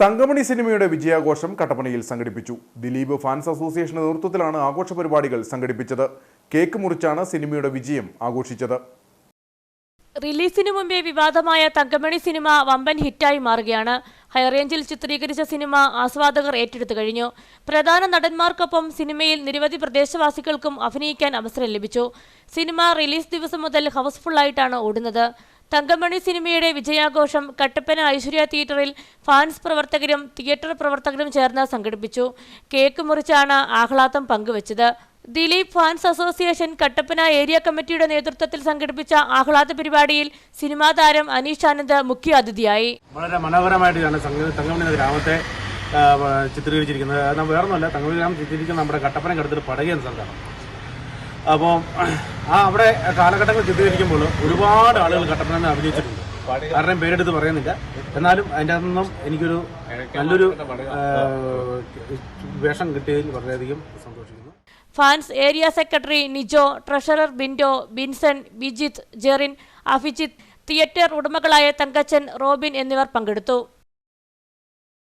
തങ്കമണി സിനിമയുടെ വിജയാഘോഷം കട്ടപ്പനയിൽ സംഘടിപ്പിച്ചു. ദിലീപ് ഫാൻസ് അസോസിയേഷന്റെ നേതൃത്വത്തിലാണ് ആഘോഷ പരിപാടികൾ സംഘടിപ്പിച്ചത്. കേക്ക് മുറിച്ചാണ് സിനിമയുടെ വിജയം ആഘോഷിച്ചത്. റിലീസിനു മുമ്പേ വിവാദമായ തങ്കമണി സിനിമ വമ്പൻ ഹിറ്റായി മാറുകയാണ്. ഹൈറേഞ്ചിൽ ചിത്രീകരിച്ച സിനിമ ആസ്വാദകർ ഏറ്റെടുത്തു കഴിഞ്ഞു. പ്രധാന നടന്മാർക്കൊപ്പം സിനിമയിൽ നിരവധി പ്രദേശവാസികൾക്കും അഭിനയിക്കാൻ അവസരം ലഭിച്ചു. സിനിമ റിലീസ് ദിവസം മുതൽ ഹൗസ്ഫുള്ളായിട്ടാണ് ഓടുന്നത്. തങ്കമണി സിനിമയുടെ വിജയാഘോഷം കട്ടപ്പന ഐശ്വര്യ തിയേറ്ററിൽ ഫാൻസ് പ്രവർത്തകരും തിയേറ്റർ പ്രവർത്തകരും ചേർന്ന് സംഘടിപ്പിച്ചു. കേക്ക് മുറിച്ചാണ് ആഹ്ലാദം പങ്കുവച്ചത്. Dileep fans association Kattappana area കമ്മിറ്റിയുടെ നേതൃത്വത്തിൽ സംഘടിപ്പിച്ച ആഹ്ലാദ പരിപാടിയിൽ സിനിമാ താരം അനീഷ് ആനന്ദ് മുഖ്യ അതിഥിയായി വളരെ മനോഹരമായിട്ടാണ് സംഗ- തങ്കമണി ഗ്രാമത്തെ ചിത്രീകരിച്ചിരിക്കുന്നത്. വേറൊന്നുമല്ല തങ്കമണി ഗ്രാമം ചിത്രീകരിക്കുന്ന നമ്മുടെ കട്ടപ്പനക്കടുത്തൊരു പടകി എന്ന സ്ഥലത്താണ്. അപ്പോൾ ആ അവിടെ കാലഘട്ടങ്ങൾ ചിത്രീകരിക്കുമ്പോൾ ഒരുപാട് ആളുകൾ കട്ടപ്പന അഭിനയിച്ചിട്ടുണ്ട്. കാരണം പേരെടുത്ത് പറയുന്നില്ല. എന്നാലും അതിന്റെ അതൊന്നും എനിക്കൊരു നല്ലൊരു വേഷം കിട്ടിയതിൽ വളരെയധികം സന്തോഷിക്കുന്നു. Fans area secretary Nijo treasurer Bindo Binson Bijith Jerin Abhijith theatre ഉടമകളായ Thankachan Robin എന്നിവർ പങ്കെടുത്തു.